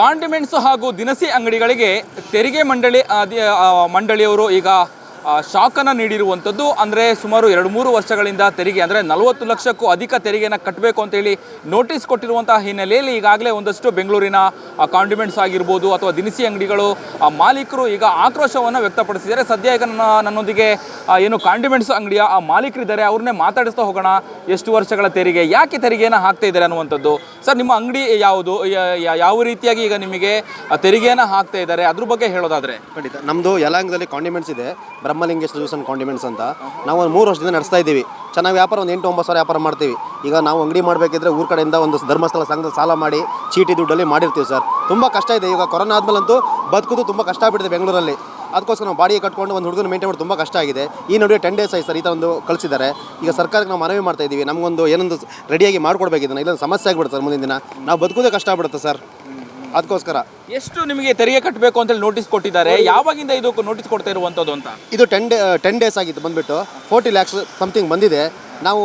Condiments ಹಾಗೂ ದಿನಸಿ ಅಂಗಡಿಗಳಿಗೆ ತೆರಿಗೆ ಮಂಡಳಿ ಮಂಡಳಿಯವರು ಈಗ ಶಾಕನ್ನು ನೀಡಿರುವಂಥದ್ದು. ಅಂದರೆ ಸುಮಾರು ಎರಡು ಮೂರು ವರ್ಷಗಳಿಂದ ತೆರಿಗೆ, ಅಂದರೆ ನಲವತ್ತು ಲಕ್ಷಕ್ಕೂ ಅಧಿಕ ತೆರಿಗೆಯನ್ನು ಕಟ್ಟಬೇಕು ಅಂತೇಳಿ ನೋಟಿಸ್ ಕೊಟ್ಟಿರುವಂತಹ ಹಿನ್ನೆಲೆಯಲ್ಲಿ ಈಗಾಗಲೇ ಒಂದಷ್ಟು ಬೆಂಗಳೂರಿನ ಕಾಂಡಿಮೆಂಟ್ಸ್ ಆಗಿರ್ಬೋದು ಅಥವಾ ದಿನಸಿ ಅಂಗಡಿಗಳು ಮಾಲೀಕರು ಈಗ ಆಕ್ರೋಶವನ್ನು ವ್ಯಕ್ತಪಡಿಸಿದ್ದಾರೆ. ಸದ್ಯ ಈಗ ನನ್ನ, ನನ್ನೊಂದಿಗೆ ಏನು ಕಾಂಡಿಮೆಂಟ್ಸ್ ಅಂಗಡಿಯ ಆ ಮಾಲೀಕರಿದ್ದಾರೆ, ಅವ್ರನ್ನೇ ಮಾತಾಡಿಸ್ತಾ ಹೋಗೋಣ, ಎಷ್ಟು ವರ್ಷಗಳ ತೆರಿಗೆ, ಯಾಕೆ ತೆರಿಗೆಯನ್ನು ಹಾಕ್ತಾ ಇದ್ದಾರೆ ಅನ್ನುವಂಥದ್ದು. ಸರ್, ನಿಮ್ಮ ಅಂಗಡಿ ಯಾವುದು? ಯಾವ ರೀತಿಯಾಗಿ ಈಗ ನಿಮಗೆ ತೆರಿಗೆಯನ್ನು ಹಾಕ್ತಾ ಇದ್ದಾರೆ? ಅದ್ರ ಬಗ್ಗೆ ಹೇಳೋದಾದ್ರೆ. ಖಂಡಿತ. ನಮ್ಮದು ಯಲಾಂಗದಲ್ಲಿ ಕಾಂಡಿಮೆಂಟ್ಸ್ ಇದೆ. ಬ್ರಹ್ಮಲಿಂಗೇಶ್ವರ ಕಾಂಡಿಮೆಂಟ್ಸ್ ಅಂತ. ನಾವು ಒಂದು ಮೂರು ವರ್ಷದಿಂದ ನಡೆಸ್ತಾ ಇದ್ದೀವಿ. ಚೆನ್ನಾಗಿ ವ್ಯಾಪಾರ, ಒಂದು ಎಂಟು, ಒಂಬತ್ತು ಸಾವಿರ ವ್ಯಾಪಾರ ಮಾಡ್ತೀವಿ. ಈಗ ನಾವು ಅಂಗಡಿ ಮಾಡಬೇಕಿದ್ರೆ ಊರ ಕಡೆಯಿಂದ ಒಂದು ಧರ್ಮಸ್ಥಳ ಸಂಘದ ಸಾಲ ಮಾಡಿ, ಚೀಟಿ ದುಡ್ಡಲ್ಲಿ ಮಾಡಿರ್ತೀವಿ ಸರ್. ತುಂಬ ಕಷ್ಟ ಇದೆ. ಈಗ ಕೊರೋನಾ ಆದಮೇಲಂತೂ ಬದುಕೋದು ತುಂಬ ಕಷ್ಟ ಆಗ್ಬಿಟ್ಟಿದೆ ಬೆಂಗಳೂರಲ್ಲಿ. ಅದಕ್ಕೋಸ್ಕರ ನಾವು ಬಾಡಿಗೆ ಕಟ್ಕೊಂಡು ಒಂದು ಹುಡುಗನ ಮೇಂಟೈನ್ ಮಾಡೋದು ತುಂಬ ಕಷ್ಟ ಆಗಿದೆ. ಈ ನಡುವೆ ಟೆನ್ ಡೇಸ್ ಆಯ್ತು ಸರ್ ಈ ಥರ ಒಂದು ಕಳಿಸಿದ್ದಾರೆ. ಈಗ ಸರ್ಕಾರಕ್ಕೆ ನಾವು ಮನವಿ ಮಾಡ್ತಾ ಇದ್ದೀವಿ ನಮಗೊಂದು ಏನೊಂದು ರೆಡಿಯಾಗಿ ಮಾಡ್ಕೊಡ್ಬೇಕಿದ್ದಾನೆ ಇಲ್ಲೊಂದು ಸಮಸ್ಯೆ ಆಗ್ಬಿಡುತ್ತೆ ಸರ್ ಮುಂದಿನ ದಿನ. ನಾವು ಬದುಕೋದೇ ಕಷ್ಟ ಆಗ್ಬಿಡುತ್ತೆ ಸರ್. ಅದಕ್ಕೋಸ್ಕರ. ಎಷ್ಟು ನಿಮಗೆ ತೆರಿಗೆ ಕಟ್ಟಬೇಕು ಅಂತೇಳಿ ನೋಟಿಸ್ ಕೊಟ್ಟಿದ್ದಾರೆ? ಯಾವಾಗಿಂದ ಇದು ನೋಟಿಸ್ ಕೊಡ್ತಾ ಇರುವಂಥದ್ದು ಅಂತ? ಇದು ಟೆನ್ ಡೇ ಟೆನ್ ಡೇಸ್ ಆಗಿತ್ತು ಬಂದುಬಿಟ್ಟು. ಫೋರ್ಟಿ ಲ್ಯಾಕ್ಸ್ ಸಮಥಿಂಗ್ ಬಂದಿದೆ. ನಾವು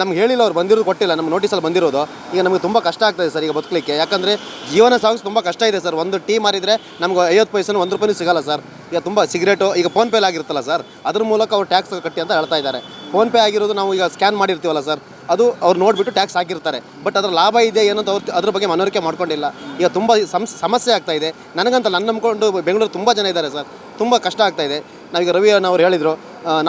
ನಮ್ಗೆ ಹೇಳಿಲ್ಲ ಅವ್ರು ಬಂದಿರೋದು ಕೊಟ್ಟಿಲ್ಲ. ನಮ್ಮ ನೋಟಿಸಲ್ಲಿ ಬಂದಿರೋದು. ಈಗ ನಮಗೆ ತುಂಬ ಕಷ್ಟ ಆಗ್ತದೆ ಸರ್ ಈಗ ಬದುಕಲಿಕ್ಕೆ. ಯಾಕಂದರೆ ಜೀವನ ಸಾಗಿಸ್ ತುಂಬ ಕಷ್ಟ ಇದೆ ಸರ್. ಒಂದು ಟೀ ಮಾರಿದರೆ ನಮ್ಗೆ ಐವತ್ತು ಪೈಸೆನೂ ಒಂದು ರೂಪಾಯಿ ಸಿಗಲ್ಲ ಸರ್. ಈಗ ತುಂಬ ಸಿಗರೇಟು ಈಗ ಫೋನ್ಪೇಲಿ ಆಗಿರುತ್ತಲ್ಲ ಸರ್. ಅದ್ರ ಮೂಲಕ ಅವ್ರು ಟ್ಯಾಕ್ಸ್ ಕಟ್ಟಿ ಅಂತ ಹೇಳ್ತಾ ಇದ್ದಾರೆ. ಫೋನ್ಪೇ ಆಗಿರೋದು ನಾವು ಈಗ ಸ್ಕ್ಯಾನ್ ಮಾಡಿರ್ತೀವಲ್ಲ ಸರ್. ಅದು ಅವ್ರು ನೋಡಿಬಿಟ್ಟು ಟ್ಯಾಕ್ಸ್ ಹಾಕಿರ್ತಾರೆ. ಬಟ್ ಅದರ ಲಾಭ ಇದೆ ಏನಂತ ಅವ್ರು ಅದ್ರ ಬಗ್ಗೆ ಮನವರಿಕೆ ಮಾಡ್ಕೊಂಡಿಲ್ಲ. ಈಗ ತುಂಬ ಸಮ್ ಸಮಸ್ಯೆ ಆಗ್ತಾ ಇದೆ. ನನಗಂತ ನನ್ನ ನಂಬ್ಕೊಂಡು ಬೆಂಗಳೂರು ತುಂಬ ಜನ ಇದ್ದಾರೆ ಸರ್. ತುಂಬ ಕಷ್ಟ ಆಗ್ತಾ ಇದೆ. ನಾವೀಗ ರವಿ ಅವ್ರು ಹೇಳಿದರು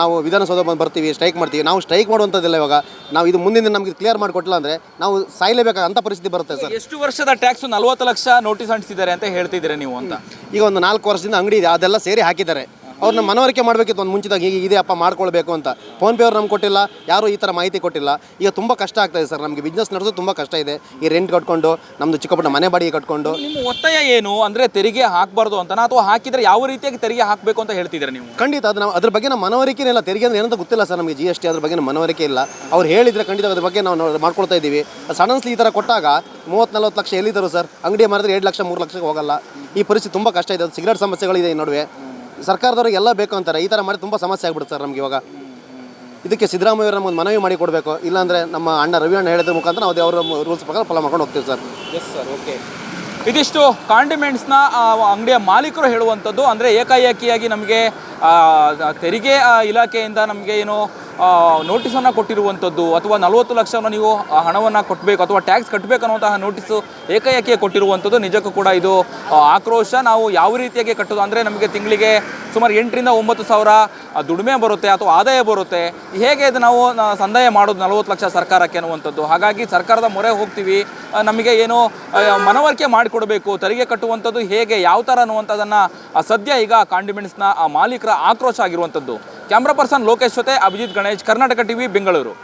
ನಾವು ವಿಧಾನಸೌಧ ಬಂದು ಬರ್ತೀವಿ ಸ್ಟ್ರೈಕ್ ಮಾಡ್ತೀವಿ. ನಾವು ಸ್ಟ್ರೈಕ್ ಮಾಡುವಂಥದ್ದಿಲ್ಲ ಇವಾಗ. ನಾವು ಇದು ಮುಂದಿನ ನಮಗೆ ಕ್ಲಿಯರ್ ಮಾಡಿಕೊಟ್ಟಿಲ್ಲ ಅಂದರೆ ನಾವು ಸಾಯಲೇಬೇಕಾದ ಅಂಥ ಪರಿಸ್ಥಿತಿ ಬರುತ್ತೆ ಸರ್. ಎಷ್ಟು ವರ್ಷದ ಟ್ಯಾಕ್ಸ್ ನಲವತ್ತು ಲಕ್ಷ ನೋಟಿಸ್ ಅಂಟಿಸಿದ್ದಾರೆ ಅಂತ ಹೇಳ್ತಿದ್ದೀರಾ ನೀವು ಅಂತ? ಈಗ ಒಂದು ನಾಲ್ಕು ವರ್ಷದಿಂದ ಅಂಗಡಿ ಇದೆ ಅದೆಲ್ಲ ಸೇರಿ ಹಾಕಿದ್ದಾರೆ. ಅವ್ರನ್ನ ಮನವರಿಕೆ ಮಾಡಬೇಕಿತ್ತು ಒಂದು ಮುಂಚಿದಾಗ ಹೀಗೆ ಇದೆ ಅಪ್ಪ ಮಾಡ್ಕೊಳ್ಬೇಕು ಅಂತ. ಫೋನ್ಪೇ ಅವ್ರು ನಮ್ಗೆ ಕೊಟ್ಟಿಲ್ಲ ಯಾರೂ ಈ ಥರ ಮಾಹಿತಿ ಕೊಟ್ಟಿಲ್ಲ. ಈಗ ತುಂಬ ಕಷ್ಟ ಆಗ್ತಾ ಇದೆ ಸರ್. ನಮಗೆ ಬಿಸ್ನೆಸ್ ನಡೆಸೋದು ತುಂಬ ಕಷ್ಟ ಇದೆ. ಈ ರೆಂಟ್ ಕಟ್ಕೊಂಡು ನಮ್ಮದು ಚಿಕ್ಕಪುಟ್ಟ ಮನೆ ಬಾಡಿಗೆ ಕಟ್ಕೊಂಡು. ನಿಮ್ಮ ಒತ್ತಾಯ ಏನು? ಅಂದ್ರೆ ತೆರಿಗೆ ಹಾಕಬಾರ್ದು ಅಂತ ಅಥವಾ ಹಾಕಿದ್ರೆ ಯಾವ ರೀತಿಯಾಗಿ ತೆರಿಗೆ ಹಾಕಬೇಕು ಅಂತ ಹೇಳ್ತಿದ್ದೀರಾ ನೀವು? ಖಂಡಿತ ಅದು ನಾವು ಅದ್ರ ಬಗ್ಗೆ ನಮ್ಮ ಮನವರಿಕೆ ಇಲ್ಲ ತೆರಿಗೆ ಅಂದ್ರೆ ಏನಂತ ಗೊತ್ತಿಲ್ಲ ಸರ್ ನಮಗೆ ಜಿ ಎಸ್ ಟಿ ಅದ್ರ ಬಗ್ಗೆ ನಮ್ಮ ಮನವರಿಕೆ ಇಲ್ಲ. ಅವ್ರು ಹೇಳಿದ್ರೆ ಖಂಡಿತ ಅದ್ರ ಬಗ್ಗೆ ನಾವು ಮಾಡ್ಕೊಳ್ತಾ ಇದ್ದೀವಿ. ಸಡನ್ಸ್ಲಿ ಈ ಥರ ಕೊಟ್ಟಾಗ ಮೂವತ್ತು ನಲ್ವತ್ತು ಲಕ್ಷ ಎಲ್ಲಿದ್ದರು ಸರ್? ಅಂಗಡಿ ಮಾರಿದ್ರೆ ಎರಡು ಲಕ್ಷ ಮೂರು ಲಕ್ಷಕ್ಕೆ ಹೋಗಲ್ಲ. ಈ ಪರಿಸ್ಥಿತಿ ತುಂಬ ಕಷ್ಟ ಇದೆ. ಅದು ಸಿಗರೇಟ್ ಸಮಸ್ಯೆಗಳಿದೆ ಈ ನಡುವೆ. ಸರ್ಕಾರದವ್ರಿಗೆ ಎಲ್ಲ ಬೇಕು ಅಂತಾರೆ. ಈ ಥರ ಮಾಡಿ ತುಂಬ ಸಮಸ್ಯೆ ಆಗ್ಬಿಡುತ್ತೆ ಸರ್ ನಮ್ಗೆ ಇವಾಗ. ಇದಕ್ಕೆ ಸಿದ್ದರಾಮಯ್ಯ ನಮ್ಗೆ ಒಂದು ಮನವಿ ಮಾಡಿ ಕೊಡಬೇಕು. ಇಲ್ಲಾಂದರೆ ನಮ್ಮ ಅಣ್ಣ ರವಿ ಅಣ್ಣ ಹೇಳಿದ್ರ ಮುಖಾಂತರ ನಾವು ಅವರ ರೂಲ್ಸ್ ಪ್ರಕಾರ ಫಾಲೋ ಮಾಡ್ಕೊಂಡು ಹೋಗ್ತೀವಿ ಸರ್. ಎಸ್ ಸರ್ ಓಕೆ ಇದಿಷ್ಟು ಕಾಂಡಿಮೆಂಟ್ಸ್ನ ಅಂಗಡಿಯ ಮಾಲೀಕರು ಹೇಳುವಂಥದ್ದು. ಅಂದರೆ ಏಕಾಏಕಿಯಾಗಿ ನಮಗೆ ತೆರಿಗೆ ಇಲಾಖೆಯಿಂದ ನಮಗೆ ಏನು ನೋಟಿಸನ್ನು ಕೊಟ್ಟಿರುವಂಥದ್ದು ಅಥವಾ ನಲವತ್ತು ಲಕ್ಷವನ್ನು ನೀವು ಹಣವನ್ನು ಕೊಟ್ಟಬೇಕು ಅಥವಾ ಟ್ಯಾಕ್ಸ್ ಕಟ್ಟಬೇಕು ಅನ್ನುವಂತಹ ನೋಟಿಸು ಏಕಾಏಕಿ ಕೊಟ್ಟಿರುವಂಥದ್ದು. ನಿಜಕ್ಕೂ ಕೂಡ ಇದು ಆಕ್ರೋಶ ನಾವು ಯಾವ ರೀತಿಯಾಗಿ ಕಟ್ಟೋದು? ಅಂದರೆ ನಮಗೆ ತಿಂಗಳಿಗೆ ಸುಮಾರು ಎಂಟರಿಂದ ಒಂಬತ್ತು ಸಾವಿರ ದುಡಿಮೆ ಬರುತ್ತೆ ಅಥವಾ ಆದಾಯ ಬರುತ್ತೆ. ಹೇಗೆ ಇದು ನಾವು ಸಂದಾಯ ಮಾಡೋದು ನಲವತ್ತು ಲಕ್ಷ ಸರ್ಕಾರಕ್ಕೆ ಅನ್ನುವಂಥದ್ದು. ಹಾಗಾಗಿ ಸರ್ಕಾರದ ಮೊರೆ ಹೋಗ್ತೀವಿ. ನಮಗೆ ಏನು ಮನವರಿಕೆ ಮಾಡಿಕೊಡಬೇಕು, ತೆರಿಗೆ ಕಟ್ಟುವಂಥದ್ದು ಹೇಗೆ, ಯಾವ ಥರ ಅನ್ನುವಂಥದ್ದನ್ನು ಸದ್ಯ ಈಗ ಕಾಂಡಿಮೆಂಟ್ಸ್ನ, ಆ, ಮಾಲೀಕರ ಆಕ್ರೋಶ ಆಗಿರುವಂಥದ್ದು. ಕ್ಯಾಮ್ರಾ ಪರ್ಸನ್ ಲೋಕೇಶ್ ಜೊತೆ ಅಭಿಜಿತ್ ಗಣೇಶ್, ಕರ್ನಾಟಕ ಟಿವಿ, ಬೆಂಗಳೂರು.